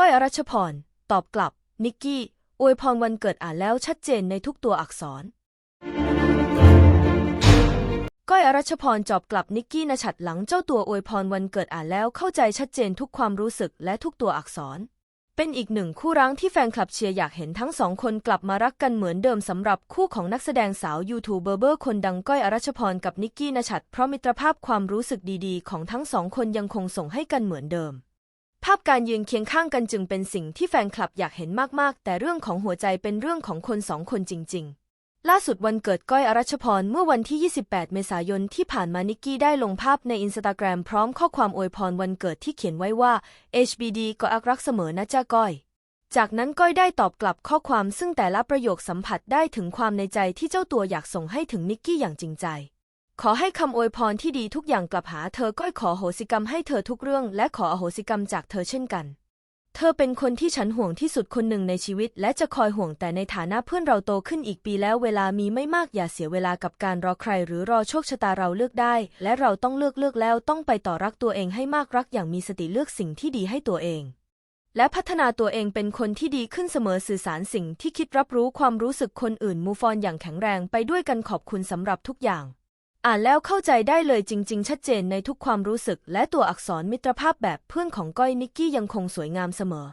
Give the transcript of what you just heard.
ก้อยอรัชพร ตอบกลับ นิกกี้ อวยพรวันเกิดอ่านแล้วชัดเจนในทุกตัวอักษร ก้อยอรัชพรจอบกลับนิกกี้นชัดหลังเจ้าตัวอวยพรวันเกิดอ่านแล้วเข้าใจชัดเจนทุกความรู้สึกและทุกตัวอักษร เป็นอีกหนึ่งคู่รังที่แฟนคลับเชียร์อยากเห็นทั้งสองคนกลับมารักกันเหมือนเดิมสำหรับคู่ของนักแสดงสาวยูทูบเบอร์คนดังก้อยอรัชพรกับนิกกี้นชัดเพราะมิตรภาพความรู้สึกดีๆ ของทั้งสองคนยังคงส่งให้กันเหมือนเดิม ภาพการยืนเคียงข้างกันจึงเป็นสิ่งที่แฟนคลับอยากเห็นมาก ๆ แต่เรื่องของหัวใจเป็นเรื่องของคนสองคนจริง ๆ ล่าสุดวันเกิดก้อยอรัชพรเมื่อวันที่ 28 เมษายนที่ผ่านมานิกกี้ได้ลงภาพในอินสตาแกรมพร้อมข้อความอวยพรวันเกิดที่เขียนไว้ว่า HBD ก็อักรักเสมอนะจ้าก้อย จากนั้นก้อยได้ตอบกลับข้อความซึ่งแต่ละประโยคสัมผัสได้ถึงความในใจที่เจ้าตัวอยากส่งให้ถึงนิกกี้อย่างจริงใจ ขอให้คำอวยพรที่ดีทุกอย่างกลับหาเธอก้อยขอโหสิกรรมให้เธอทุกเรื่อง และขออโหสิกรรมจากเธอเช่นกัน เธอเป็นคนที่ฉันห่วงที่สุดคนหนึ่งในชีวิต และจะคอยห่วงแต่ในฐานะเพื่อนเราโตขึ้นอีกปีแล้วเวลามีไม่มากอย่าเสียเวลากับการรอใคร หรือรอโชคชะตาเราเลือกได้ และเราต้องเลือกเลือกแล้วต้องไปต่อรักตัวเองให้มากรักอย่างมีสติเลือกสิ่งที่ดีให้ตัวเองและพัฒนาตัวเองเป็นคนที่ดีขึ้นเสมอสื่อสารสิ่งที่คิดรับรู้ความรู้สึกคนอื่นมูฟอนอย่างแข็งแรงไปด้วยกันขอบคุณสำหรับทุกอย่าง อ่านแล้วเข้าใจได้เลยจริง ๆ ชัดเจนในทุกความรู้สึก และตัวอักษรมิตรภาพแบบเพื่อนของก้อยนิกกี้ยังคงสวยงามเสมอ